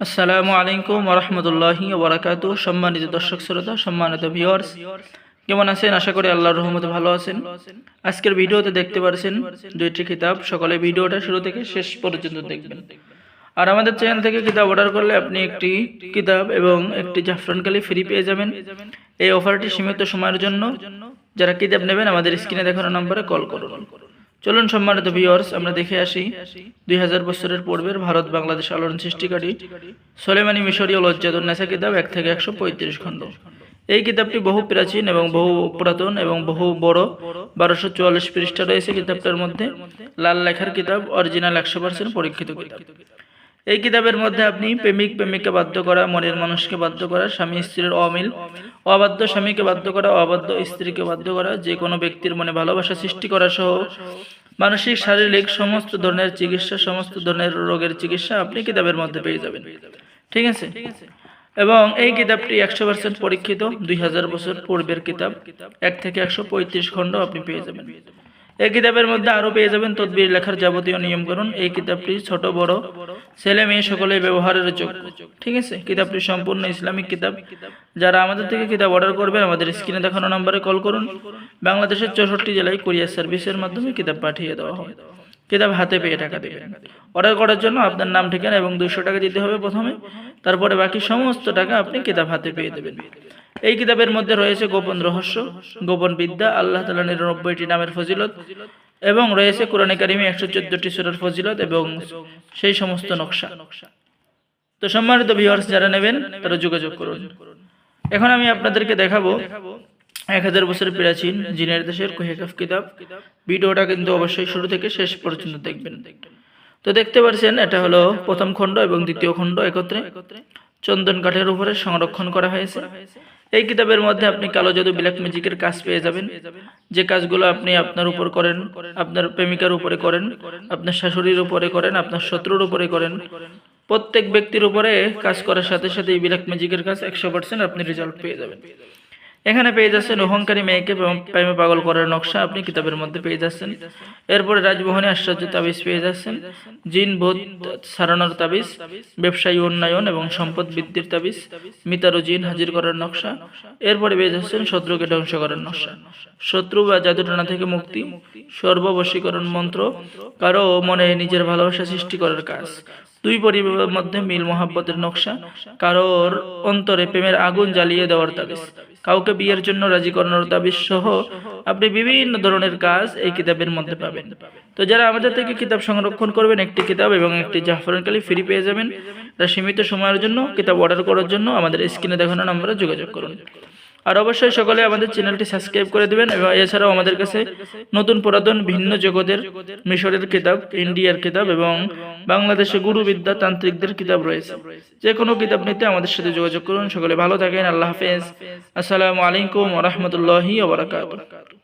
আসসালামু আলাইকুম ওরহমতুল্লাহি ওবরাকাত। সম্মানিত দর্শক শ্রোতা, সম্মানিত ভিউয়ার্স কেমন আছেন? আশা করি আল্লাহর রহমতে ভালো আছেন। আজকের ভিডিওতে দেখতে পারছেন দুইটি কিতাব। সকলে ভিডিওটা শুরু থেকে শেষ পর্যন্ত দেখবেন। আর আমাদের চ্যানেল থেকে কিতাব অর্ডার করলে আপনি একটি কিতাব এবং একটি জাফরান কালি ফ্রি পেয়ে যাবেন। এই অফারটি সীমিত সময়ের জন্য। যারা কিতাব নেবেন, আমাদের স্ক্রিনে দেখানো নম্বরে কল করুন। চলুন সম্মানিত ভিউয়ার্স আমরা দেখে আসি দুই হাজার বছরের পূর্বের ভারত বাংলাদেশ আলোড়ন সৃষ্টিকারী সোলেমানি মিশরীয় লজ্জাদ নেশা কিতাব এক থেকে একশো পঁয়ত্রিশ খণ্ড। এই কিতাবটি বহু প্রাচীন এবং বহু পুরাতন এবং বহু বড় বারোশো চুয়াল্লিশ পৃষ্ঠা রয়েছে। কিতাবটার মধ্যে লাল লেখার কিতাব অরিজিনাল একশো পার্সেন্ট পরীক্ষিত কিতাব। এই কিতাবের মধ্যে আপনি প্রেমিক প্রেমিককে বাধ্য করা, মনের মানুষকে বাধ্য করা, স্বামী, স্ত্রীর অমিল, অবাধ্য স্বামীকে বাধ্য করা, অবাধ্য স্ত্রীকে বাধ্য করা, যে কোনো ব্যক্তির মনে ভালোবাসা সৃষ্টি করা সহ মানসিক, শারীরিক সমস্ত ধরনের চিকিৎসা, সমস্ত ধরনের রোগের চিকিৎসা আপনি কিতাবের মধ্যে পেয়ে যাবেন। ঠিক আছে? এবং এই কিতাবটি একশো পার্সেন্ট পরীক্ষিত, দুই হাজার বছর পূর্বের কিতাব, এক থেকে একশো পঁয়ত্রিশ খণ্ড আপনি পেয়ে যাবেন। এই কিতাবের মধ্যে আরও পেয়ে যাবেন তদবির লেখার যাবতীয় নিয়মকরণ এই কিতাবটি ছোট, বড়, ছেলে, মেয়ে সকলে ব্যবহারের যোগ্য ঠিক আছে? কিতাবটি সম্পূর্ণ ইসলামিক কিতাব। যারা আমাদের থেকে কিতাব অর্ডার করবেন, আমাদের স্ক্রিনে দেখানো নম্বরে কল করুন। বাংলাদেশের চৌষট্টি জেলায় কুরিয়ার সার্ভিসের মাধ্যমে কিতাব পাঠিয়ে দেওয়া হয়। কিতাব হাতে পেয়ে টাকা দেবেন। অর্ডার করার জন্য আপনার নাম, ঠিকানা এবং দুশো টাকা দিতে হবে প্রথমে। তারপরে বাকি সমস্ত টাকা আপনি কিতাব হাতে পেয়ে দেবেন। এই কিতাবের মধ্যে রয়েছে গোপন রহস্য, গোপন বিদ্যা, আল্লাহ তালা নিরানব্বইটি নামের ফজিলত এবং রয়েছে কোরআনে কারিমে একশো চোদ্দটি সুরের ফজিলত এবং সেই সমস্ত নকশা। তো সম্মানিত ভিউয়ার্স যারা নেবেন, তারা যোগাযোগ করুন। এখন আমি আপনাদেরকে দেখাবো এক হাজার বছর প্রাচীন জিনের দেশের কোহেকাফ কিতাব। ভিডিওটা কিন্তু অবশ্যই শুরু থেকে শেষ পর্যন্ত দেখবেন। তো দেখতে পাচ্ছেন এটা হলো প্রথম খণ্ড এবং দ্বিতীয় খণ্ড একত্রে। চন্দন কাঠের উপরে সংরক্ষণ করা হয়েছে। এই কিতাবের মধ্যে আপনি কালো জাদু ব্ল্যাক ম্যাজিকের কাজ পেয়ে যাবেন। যে কাজগুলো আপনি আপনার উপর করেন, আপনার প্রেমিকার উপরে করেন, আপনার শাশুড়ির উপরে করেন, আপনার শত্রুর উপরে করেন, প্রত্যেক ব্যক্তির উপরে কাজ করার সাথে সাথে এই ব্ল্যাক ম্যাজিকের কাজ একশো পার্সেন্ট আপনি রেজাল্ট পেয়ে যাবেন। এখানে পেয়ে যাচ্ছেন অহংকারী মেয়েকে প্রেমে পাগল করার নকশা। আপনি কিতাবের মধ্যে পেয়ে যাচ্ছেন। এরপরে রাজভবনে আশ্চর্য তাবিজ পেয়ে যাচ্ছেন। জিন বোধ সারানোর তাবিজ, ব্যবসায়ী উন্নয়ন এবং সম্পদ বৃদ্ধির তাবিজ, মিতার ও জিন হাজির করার নকশা। এরপরে পেয়ে যাচ্ছেন শত্রুকে ধ্বংস করার নকশা। শত্রু বা জাদুটানা থেকে মুক্তি, সর্ববশীকরণ মন্ত্র। কারও মনে নিজের ভালোবাসা সৃষ্টি করার কাজ। দুই পরিবারের মধ্যে মিল মহাব্বতের নকশা, কারোর অন্তরে প্রেমের আগুন জ্বালিয়ে দেওয়ার তাবিজ, কাউকে বিয়ের জন্য রাজি করানোর তাবিজ সহ আপনি বিভিন্ন ধরনের কাজ এই কিতাবের মধ্যে পাবেন। তো যারা আমাদের থেকে কিতাব সংরক্ষণ করবেন, একটি কিতাব এবং একটি জাফরান কালি ফ্রি পেয়ে যাবেন। তারা সীমিত সময়ের জন্য কিতাব অর্ডার করার জন্য আমাদের স্ক্রিনে দেখানো নম্বরে যোগাযোগ করুন। আর অবশ্যই সকলে আমাদের চ্যানেলটি সাবস্ক্রাইব করে দেবেন এবং এছাড়াও আমাদের কাছে নতুন পুরাতন ভিন্ন জগতের মিশরের কিতাব, ইন্ডিয়ার কিতাব এবং বাংলাদেশে গুরুবিদ্যা তান্ত্রিকদের কিতাব রয়েছে। যে কোনো কিতাব নিতে আমাদের সাথে যোগাযোগ করুন। সকলে ভালো থাকেন। আল্লাহ হাফেজ। আসসালামু আলাইকুম রহমতুল্লাহি ওবরাকাতুহ